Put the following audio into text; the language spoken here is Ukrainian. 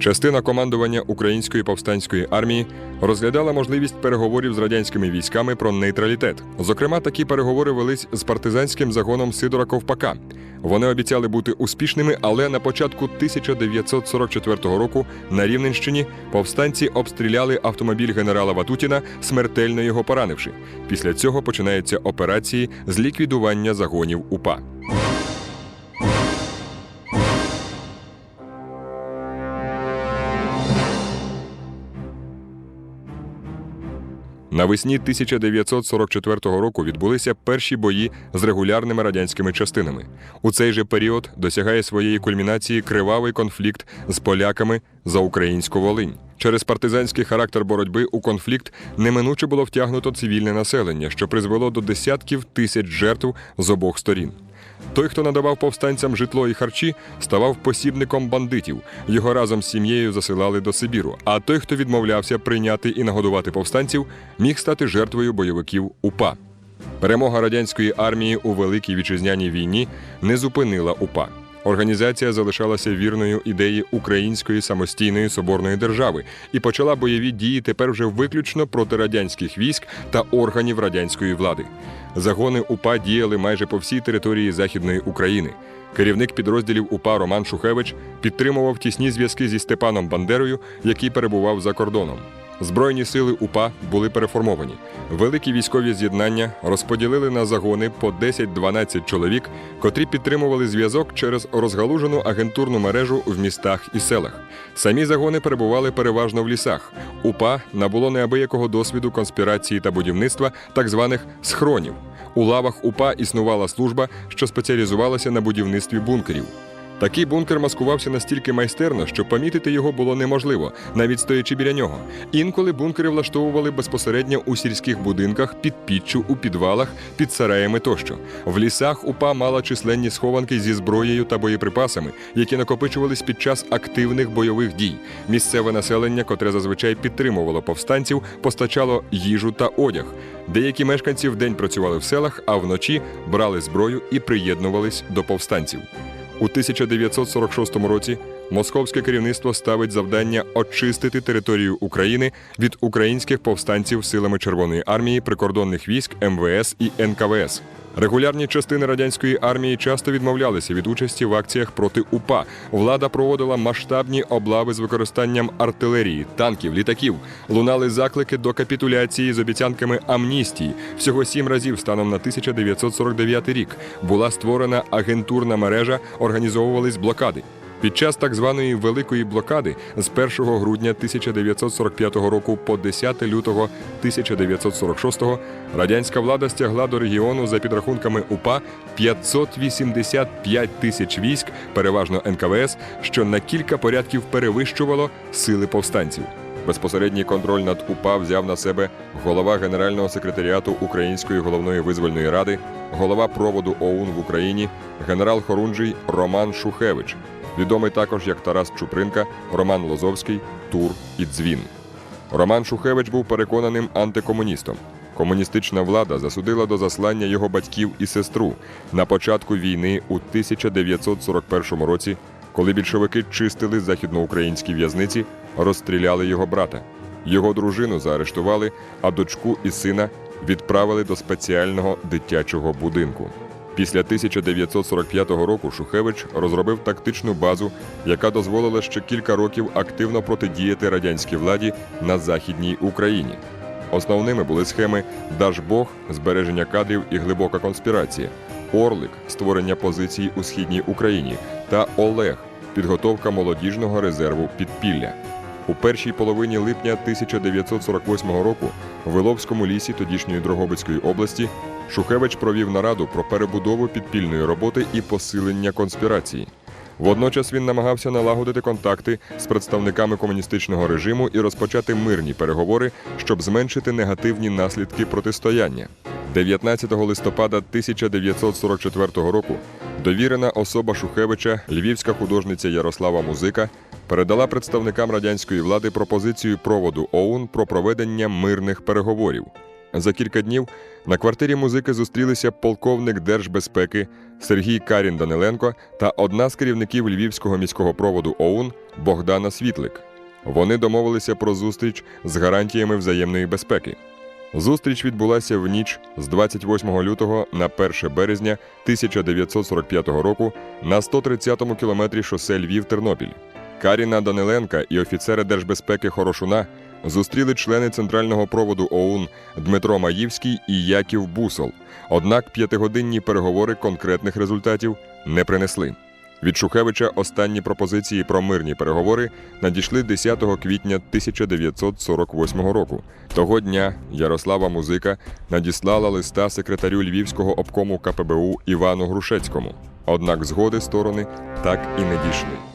Частина командування Української повстанської армії розглядала можливість переговорів з радянськими військами про нейтралітет. Зокрема, такі переговори велись з партизанським загоном Сидора Ковпака. Вони обіцяли бути успішними, але на початку 1944 року на Рівненщині повстанці обстріляли автомобіль генерала Ватутіна, смертельно його поранивши. Після цього починаються операції з ліквідування загонів УПА. Навесні 1944 року відбулися перші бої з регулярними радянськими частинами. У цей же період досягає своєї кульмінації кривавий конфлікт з поляками за українську Волинь. Через партизанський характер боротьби у конфлікт неминуче було втягнуто цивільне населення, що призвело до десятків тисяч жертв з обох сторін. Той, хто надавав повстанцям житло і харчі, ставав посібником бандитів. Його разом з сім'єю засилали до Сибіру. А той, хто відмовлявся прийняти і нагодувати повстанців, міг стати жертвою бойовиків УПА. Перемога радянської армії у Великій вітчизняній війні не зупинила УПА. Організація залишалася вірною ідеї української самостійної соборної держави і почала бойові дії тепер вже виключно проти радянських військ та органів радянської влади. Загони УПА діяли майже по всій території Західної України. Керівник підрозділів УПА Роман Шухевич підтримував тісні зв'язки зі Степаном Бандерою, який перебував за кордоном. Збройні сили УПА були переформовані. Великі військові з'єднання розподілили на загони по 10-12 чоловік, котрі підтримували зв'язок через розгалужену агентурну мережу в містах і селах. Самі загони перебували переважно в лісах. УПА набуло неабиякого досвіду конспірації та будівництва так званих схронів. У лавах УПА існувала служба, що спеціалізувалася на будівництві бункерів. Такий бункер маскувався настільки майстерно, що помітити його було неможливо, навіть стоячи біля нього. Інколи бункери влаштовували безпосередньо у сільських будинках, під піччю, у підвалах, під сараями тощо. В лісах УПА мала численні схованки зі зброєю та боєприпасами, які накопичувались під час активних бойових дій. Місцеве населення, котре зазвичай підтримувало повстанців, постачало їжу та одяг. Деякі мешканці вдень працювали в селах, а вночі брали зброю і приєднувались до повстанців. У 1946 році московське керівництво ставить завдання очистити територію України від українських повстанців силами Червоної армії, прикордонних військ, МВС і НКВС. Регулярні частини радянської армії часто відмовлялися від участі в акціях проти УПА. Влада проводила масштабні облави з використанням артилерії, танків, літаків. Лунали заклики до капітуляції з обіцянками амністії. Всього сім разів станом на 1949 рік була створена агентурна мережа, організовувались блокади. Під час так званої великої блокади з 1 грудня 1945 року по 10 лютого 1946 радянська влада стягла до регіону за підрахунками УПА 585 тисяч військ, переважно НКВС, що на кілька порядків перевищувало сили повстанців. Безпосередній контроль над УПА взяв на себе голова Генерального секретаріату Української головної визвольної ради, голова проводу ОУН в Україні, генерал Хорунжий Роман Шухевич, відомий також як Тарас Чупринка, Роман Лозовський, Тур і Дзвін. Роман Шухевич був переконаним антикомуністом. Комуністична влада засудила до заслання його батьків і сестру на початку війни у 1941 році, коли більшовики чистили західноукраїнські в'язниці, розстріляли його брата. Його дружину заарештували, а дочку і сина відправили до спеціального дитячого будинку. Після 1945 року Шухевич розробив тактичну базу, яка дозволила ще кілька років активно протидіяти радянській владі на Західній Україні. Основними були схеми Дажбог, збереження кадрів і глибока конспірація, Орлик створення позицій у східній Україні та Олег підготовка молодіжного резерву підпілля. У першій половині липня 1948 року в Иловському лісі тодішньої Дрогобицької області Шухевич провів нараду про перебудову підпільної роботи і посилення конспірації. Водночас він намагався налагодити контакти з представниками комуністичного режиму і розпочати мирні переговори, щоб зменшити негативні наслідки протистояння. 19 листопада 1944 року довірена особа Шухевича, львівська художниця Ярослава Музика, передала представникам радянської влади пропозицію проводу ОУН про проведення мирних переговорів. За кілька днів на квартирі музики зустрілися полковник держбезпеки Сергій Карін Даниленко та одна з керівників львівського міського проводу ОУН Богдана Світлик. Вони домовилися про зустріч з гарантіями взаємної безпеки. Зустріч відбулася в ніч з 28 лютого на 1 березня 1945 року на 130-му кілометрі шосе Львів-Тернопіль. Каріна Даниленка і офіцери держбезпеки Хорошуна зустріли члени центрального проводу ОУН Дмитро Маївський і Яків Бусол. Однак п'ятигодинні переговори конкретних результатів не принесли. Від Шухевича останні пропозиції про мирні переговори надійшли 10 квітня 1948 року. Того дня Ярослава Музика надіслала листа секретарю Львівського обкому КПБУ Івану Грушецькому. Однак згоди сторони так і не дійшли.